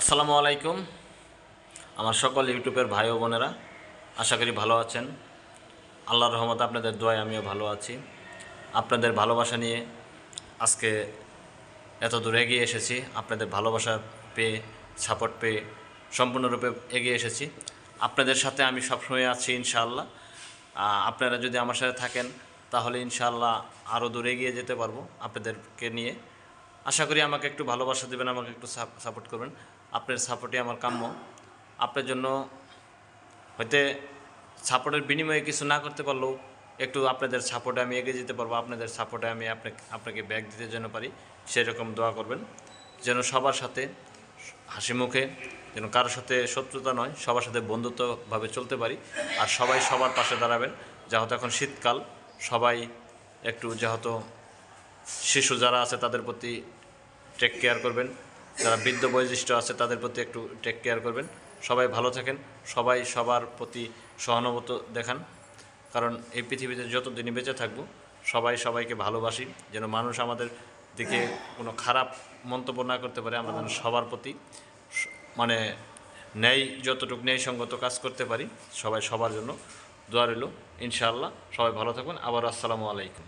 আসসালামু আলাইকুম। আমার সকল ইউটিউবের ভাই ও বোনেরা, আশা করি ভালো আছেন। আল্লাহর রহমতে আপনাদের দোয়ায় আমিও ভালো আছি। আপনাদের ভালোবাসা নিয়ে আজকে এত দূর এগিয়ে এসেছি। আপনাদের ভালোবাসা পেয়ে সাপোর্ট পেয়ে সম্পূর্ণরূপে এগিয়ে এসেছি। আপনাদের সাথে আমি সবসময় আছি ইনশাআল্লাহ। আপনারা যদি আমার সাথে থাকেন, তাহলে ইনশাআল্লাহ আরও দূরে এগিয়ে যেতে পারব আপনাদেরকে নিয়ে। আশা করি আমাকে একটু ভালোবাসা দেবেন, আমাকে একটু সাপোর্ট করবেন। আপনার সাপোর্টই আমার কাম্য। আপনার জন্য হয়তো সাপোর্টের বিনিময়ে কিছু না করতে পারলেও একটু আপনাদের সাপোর্টে আমি এগিয়ে যেতে পারব, আপনাদের সাপোর্টে আমি আপনাকে আপনাকে ব্যাগ দিতে যেন পারি, সেরকম দোয়া করবেন। যেন সবার সাথে হাসি মুখে, যেন কারোর সাথে শত্রুতা নয়, সবার সাথে বন্ধুত্বভাবে চলতে পারি। আর সবাই সবার পাশে দাঁড়াবেন, যেহেতু এখন শীতকাল, সবাই একটু যেহেতু শিশু যারা আছে তাদের প্রতি টেক কেয়ার করবেন। যারা বৃদ্ধ বয়োজ্যেষ্ঠ আছে তাদের প্রতি একটু টেক কেয়ার করবেন। সবাই ভালো থাকেন, সবাই সবার প্রতি সহানুভূত দেখান। কারণ এই পৃথিবীতে যত দিনই বেঁচে থাকব, সবাই সবাইকে ভালোবাসি। যেন মানুষ আমাদের দিকে কোনো খারাপ মন্তব্য না করতে পারে, আমরা যেন সবার প্রতি মানে ন্যায় যতটুকু ন্যায়সঙ্গত কাজ করতে পারি, সবাই সবার জন্য দোয়া রইল। ইনশাআল্লাহ সবাই ভালো থাকবেন। আবার আসসালামু আলাইকুম।